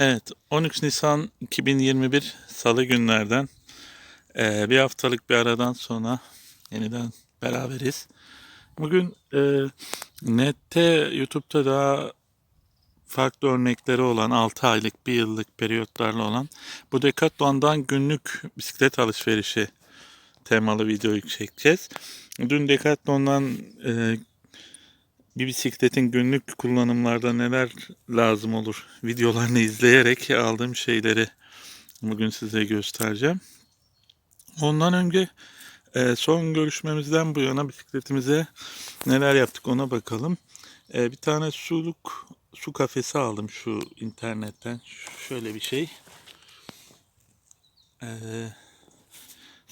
Evet, 13 Nisan 2021 Salı günlerden eee, bir haftalık bir aradan sonra yeniden beraberiz. Bugün eee, nette YouTube'da daha farklı örnekleri olan 6 aylık, 1 yıllık periyotlarla olan bu Decathlon'dan günlük bisiklet alışverişi temalı videoyu çekeceğiz. Dün Decathlon'dan eee, bir bisikletin günlük kullanımlarda neler lazım olur videolarını izleyerek aldığım şeyleri bugün size göstereceğim. Ondan önce e, son görüşmemizden bu yana bisikletimize neler yaptık ona bakalım. E, bir tane suluk su kafesi aldım şu internetten. Şöyle bir şey. E,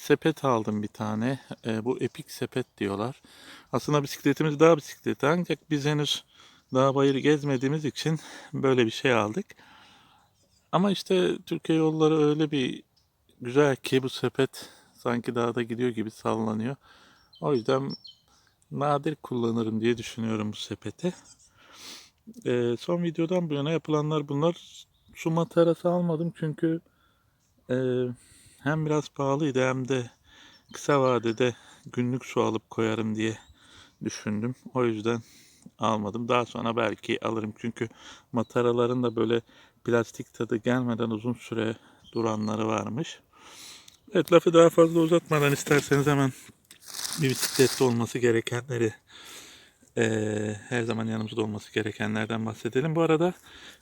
sepet aldım bir tane. E, bu epik sepet diyorlar. Aslında bisikletimiz dağ bisikleti ancak biz henüz dağ bayırı gezmediğimiz için böyle bir şey aldık. Ama işte Türkiye yolları öyle bir güzel ki bu sepet sanki dağda gidiyor gibi sallanıyor. O yüzden nadir kullanırım diye düşünüyorum bu sepeti. Ee, son videodan bu yana yapılanlar bunlar. Su matarası almadım çünkü e, hem biraz pahalıydı hem de kısa vadede günlük su alıp koyarım diye düşündüm. O yüzden almadım. Daha sonra belki alırım çünkü mataraların da böyle plastik tadı gelmeden uzun süre duranları varmış. Evet lafı daha fazla uzatmadan isterseniz hemen bir bisiklette olması gerekenleri eee, her zaman yanımızda olması gerekenlerden bahsedelim. Bu arada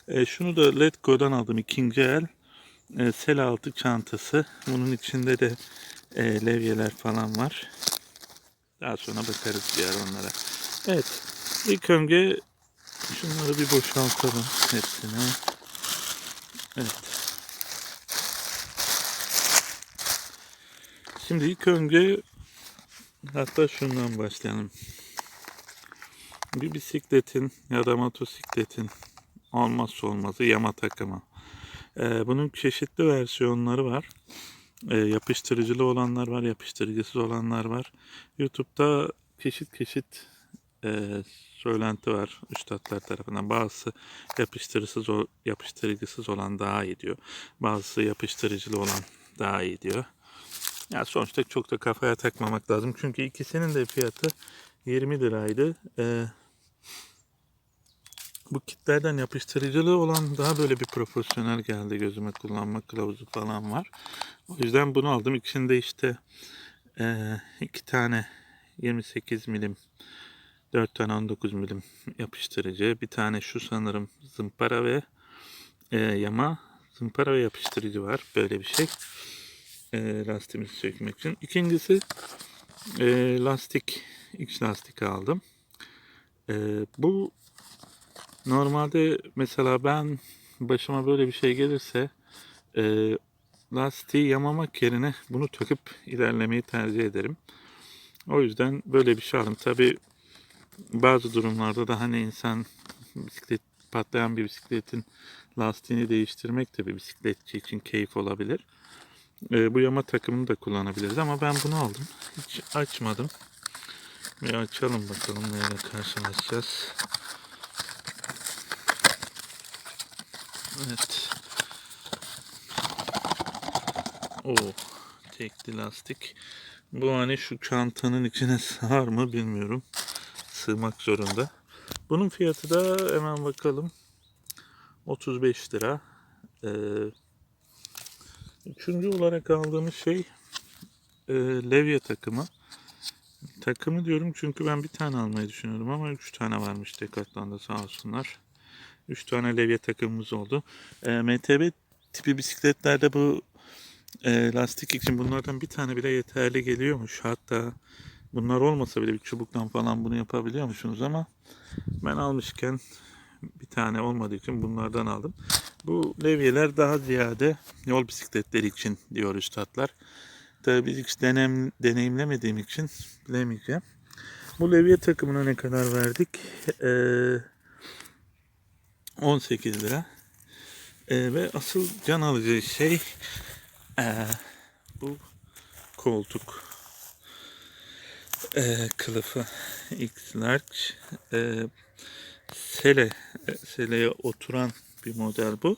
eee, şunu da Let Go'dan aldım ikinci el eee, sel altı çantası. Bunun içinde de eee, levyeler falan var. Daha sonra bakarız diğer onlara. Evet. ilk önce şunları bir boşaltalım hepsini. Evet. Şimdi ilk önce hatta şundan başlayalım. Bir bisikletin ya da motosikletin olmazsa olmazı yama takımı. Ee, bunun çeşitli versiyonları var. Ee, yapıştırıcılı olanlar var, yapıştırıcısız olanlar var. YouTube'da çeşit çeşit e, söylenti var üstadlar tarafından. Bazısı yapıştırıcısız, o- yapıştırıcısız olan daha iyi diyor. Bazısı yapıştırıcılı olan daha iyi diyor. Ya sonuçta çok da kafaya takmamak lazım. Çünkü ikisinin de fiyatı 20 liraydı. Ee, bu kitlerden yapıştırıcılı olan daha böyle bir profesyonel geldi gözüme kullanma kılavuzu falan var. O yüzden bunu aldım. İçinde işte eee, iki tane 28 milim 4 tane 19 milim yapıştırıcı. Bir tane şu sanırım zımpara ve eee, yama zımpara ve yapıştırıcı var. Böyle bir şey. Eee lastiğimizi sökmek için. İkincisi eee, lastik. X lastik aldım. Eee, bu Normalde mesela ben başıma böyle bir şey gelirse e, lastiği yamamak yerine bunu takıp ilerlemeyi tercih ederim. O yüzden böyle bir şey aldım. Tabi bazı durumlarda da hani insan bisiklet patlayan bir bisikletin lastiğini değiştirmek de bir bisikletçi için keyif olabilir. E, bu yama takımını da kullanabiliriz ama ben bunu aldım. Hiç açmadım. Bir açalım bakalım neyle karşılaşacağız. Evet. O tekli lastik. Bu hani şu çantanın içine sığar mı bilmiyorum. Sığmak zorunda. Bunun fiyatı da hemen bakalım. 35 lira. Ee, üçüncü olarak aldığımız şey e, levye takımı. Takımı diyorum çünkü ben bir tane almayı düşünüyordum ama üç tane varmış Decathlon'da sağ olsunlar. 3 tane levye takımımız oldu. E, MTB tipi bisikletlerde bu e, lastik için bunlardan bir tane bile yeterli geliyormuş. Hatta bunlar olmasa bile bir çubuktan falan bunu yapabiliyormuşsunuz ama ben almışken bir tane olmadığı için bunlardan aldım. Bu levyeler daha ziyade yol bisikletleri için diyor üstadlar. Tabii biz hiç denem, deneyimlemediğim için bilemeyeceğim. Bu levye takımına ne kadar verdik? Eee 18 lira. Ee, ve asıl can alıcı şey ee, bu koltuk ee, kılıfı X large ee, sele e, seleye oturan bir model bu.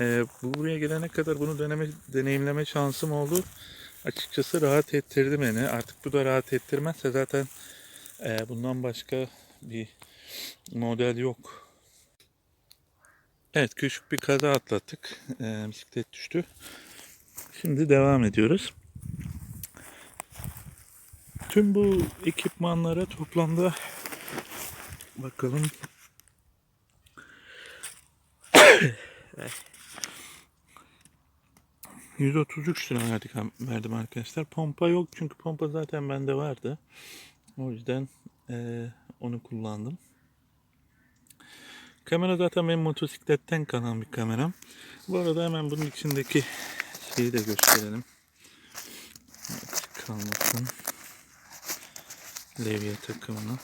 Ee, buraya gelene kadar bunu deneme, deneyimleme şansım oldu. Açıkçası rahat ettirdi beni. Artık bu da rahat ettirmezse zaten e, bundan başka bir model yok. Evet küçük bir kaza atlattık. Ee, bisiklet düştü. Şimdi devam ediyoruz. Tüm bu ekipmanlara toplamda bakalım 133 lira verdik, verdim arkadaşlar. Pompa yok çünkü pompa zaten bende vardı. O yüzden eee, onu kullandım. Kamera zaten benim motosikletten kalan bir kameram. Bu arada hemen bunun içindeki şeyi de gösterelim. Evet, kalmasın. Levye takımını.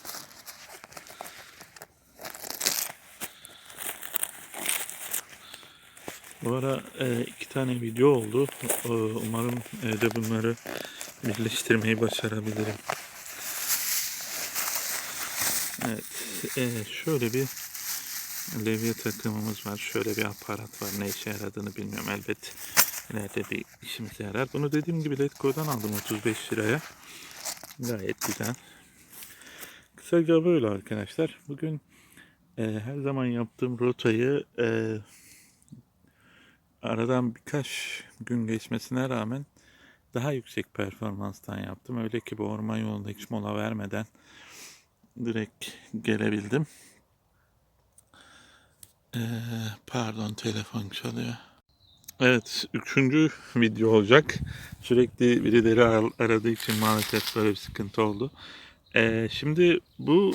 Bu ara e, iki tane video oldu. E, umarım evde bunları birleştirmeyi başarabilirim. Evet, e, şöyle bir levye takımımız var. Şöyle bir aparat var. Ne işe yaradığını bilmiyorum. Elbet ileride bir işimize yarar. Bunu dediğim gibi Letgo'dan aldım 35 liraya. Gayet güzel. Kısaca böyle arkadaşlar. Bugün e, her zaman yaptığım rotayı e, aradan birkaç gün geçmesine rağmen daha yüksek performanstan yaptım. Öyle ki bu orman yolunda hiç mola vermeden direkt gelebildim. Ee, pardon telefon çalıyor. Evet, üçüncü video olacak. Sürekli birileri ar- aradığı için maalesef böyle bir sıkıntı oldu. Ee, şimdi bu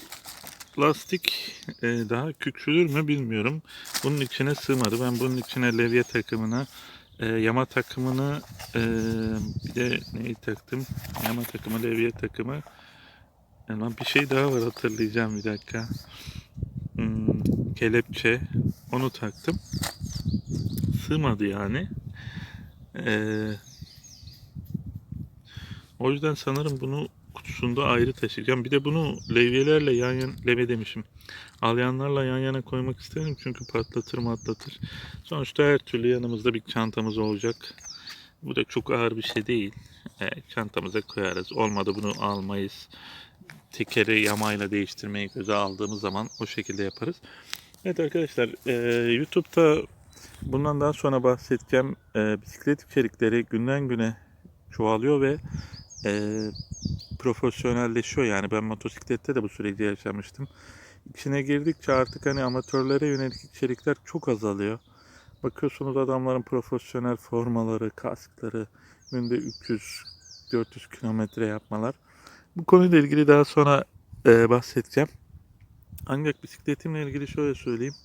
lastik e, daha küçülür mü bilmiyorum. Bunun içine sığmadı. Ben bunun içine levye takımını, e, yama takımını, e, bir de neyi taktım? Yama takımı, levye takımı. Yani bir şey daha var hatırlayacağım bir dakika. Hmm, kelepçe. Onu taktım. Sığmadı yani. Ee, o yüzden sanırım bunu kutusunda ayrı taşıyacağım. Bir de bunu levyelerle yan yana, leve demişim. Alyanlarla yan yana koymak isterim çünkü patlatır matlatır. Sonuçta her türlü yanımızda bir çantamız olacak. Bu da çok ağır bir şey değil. Ee, çantamıza koyarız. Olmadı bunu almayız. Tekeri yamayla değiştirmeyi göze aldığımız zaman o şekilde yaparız. Evet arkadaşlar e, YouTube'da bundan daha sonra bahsedeceğim e, bisiklet içerikleri günden güne çoğalıyor ve e, profesyonelleşiyor. Yani ben motosiklette de bu süreci yaşamıştım. İçine girdikçe artık hani amatörlere yönelik içerikler çok azalıyor. Bakıyorsunuz adamların profesyonel formaları, kaskları, günde 300-400 kilometre yapmalar. Bu konuyla ilgili daha sonra e, bahsedeceğim. Ancak bisikletimle ilgili şöyle söyleyeyim.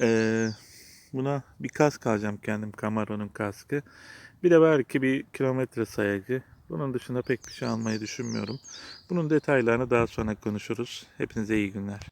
E, buna bir kask alacağım kendim. Camaro'nun kaskı. Bir de belki bir kilometre sayacı. Bunun dışında pek bir şey almayı düşünmüyorum. Bunun detaylarını daha sonra konuşuruz. Hepinize iyi günler.